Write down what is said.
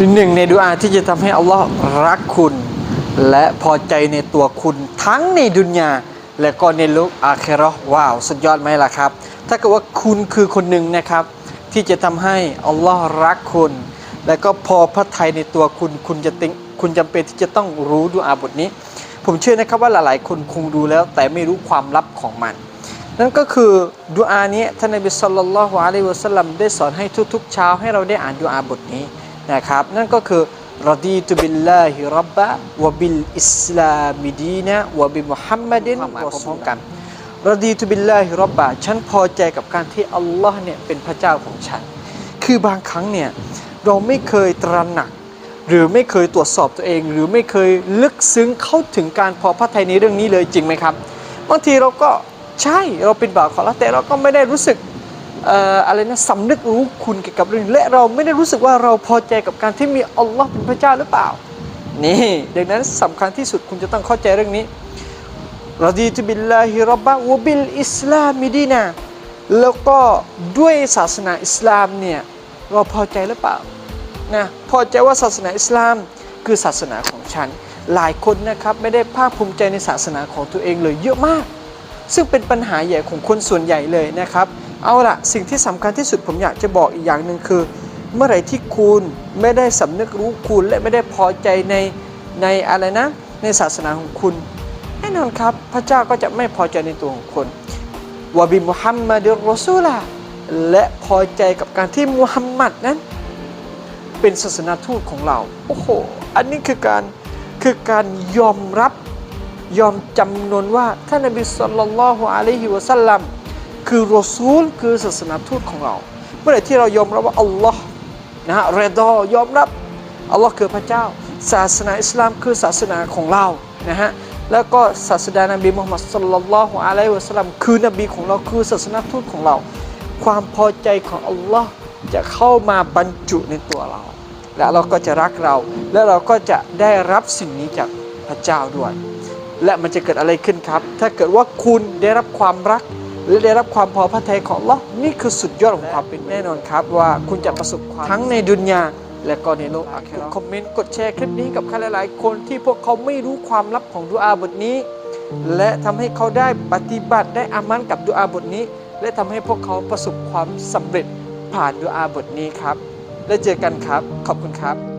หนึ่งในดุอาที่จะทำให้อัลลอฮ์รักคุณ และพอใจในตัวคุณทั้งในดุนยาและก็ในโลกอาเคราะห์ว้าวสุดยอดไหมล่ะครับ ถ้าเกิดว่าคุณคือคนหนึ่งนะครับ ที่จะทำให้อัลลอฮ์รักคุณ และก็พอพระทัยในตัวคุณคุณจะติงคุณจำเป็นที่จะต้องรู้ดุอาบทนี้ ผมเชื่อนะครับว่าหลายๆ คนคงรู้แล้ว แต่ไม่รู้ความลับของมัน นั่นก็คือดุอานี้ท่านนบีสุลต่านละฮ์อะลัยวะสัลลัมได้สอนให้ทุกๆ เช้าให้เราได้อ่านดุอาบทนี้ นะครับ นั่นก็คือรดีตุบิลลาฮิรับบะวะบิลอิสลามิดีนะวะบิมุฮัมมัดินรอซูลกันรดีตุบิลลาฮิรับบะฉันพอใจกับการที่อัลลอฮ์เนี่ยเป็นพระเจ้าของฉัน คือบางครั้งเนี่ยเราไม่เคยตระหนัก หรือไม่เคยตรวจสอบตัวเอง หรือไม่เคยลึกซึ้งเข้าถึงการพอพระทัยในเรื่องนี้เลยจริงไหมครับบางทีเราก็ใช่เราเป็นบ่าวของเราแต่เราก็ไม่ได้รู้สึกเอ่ออะไรนะสำนึกรู้คุณเกี่ยวกับเรื่องนี้และเราไม่ได้รู้สึกว่าเราพอใจกับการที่มีอัลลอฮ์เป็นพระเจ้าหรือเปล่า นี่ดังนั้นสำคัญที่สุดคุณจะต้องเข้าใจเรื่องนี้รดีตุบิลลาฮิรับบะวะบิลอิสลามิดีนาแล้วก็ด้วยศาสนาอิสลามเนี่ยเราพอใจหรือเปล่านะพอใจว่าศาสนาอิสลามคือศาสนาของฉัน หลายคนนะครับไม่ได้ภาคภูมิใจในศาสนาของตัวเองเลยเยอะมาก ซึ่งเป็นปัญหาใหญ่ของคนส่วนใหญ่เลยนะครับ เอาละสิ่งที่สำคัญที่สุดผมอยากจะบอกอีกอย่างหนึ่งคือ เมื่อไหร่ที่คุณไม่ได้สำนึกรู้คุณและไม่ได้พอใจในในอะไรนะ ในศาสนาของคุณแน่นอนครับ พระเจ้าก็จะไม่พอใจในตัวของคนวะบิมุฮัมมัดรอซูลาและพอใจกับการที่มุฮัมมัดนั้น เป็นศาสนาทูตของเราโอ้โหอันนี้คือการคือการยอมรับยอมจำนนว่าท่านนบีสุลต่านละฮ์อะลัยฮิวะสัลลัม คือรอซูลคือศาสนาทูตของเรา เมื่อไหร่ที่เรายอมรับว่าอัลลอฮ์นะฮะเรดอยอมรับอัลลอฮ์คือพระเจ้า ศาสนาอิสลามคือศาสนาของเรานะฮะแล้วก็ศาสดานบีมุฮัมมัดสุลลัลลอฮุอะลัยฮิวะสัลลัมคือนบีของเราคือศาสนาทูตของเรา ความพอใจของอัลลอฮ์จะเข้ามาบรรจุในตัวเรา และเราก็จะรักเรา และเราก็จะได้รับสิ่งนี้จากพระเจ้าด้วย และมันจะเกิดอะไรขึ้นครับ ถ้าเกิดว่าคุณได้รับความรัก และได้รับความพอพระทัยของอัลลอฮ์นี่คือสุดยอดของความเป็นแน่นอนครับ ว่าคุณจะประสบความทั้งในดุนยาและก็ในโลกอาคิเรคอมเมนต์กดแชร์คลิปนี้กับใครหลาย ๆ คนที่พวกเขาไม่รู้ความลับของดุอาบทนี้ และทำให้เขาได้ปฏิบัติได้อามันกับดุอาบทนี้ และทำให้พวกเขาประสบความสำเร็จผ่านดุอาบทนี้ครับ แล้วเจอกันครับ ขอบคุณครับ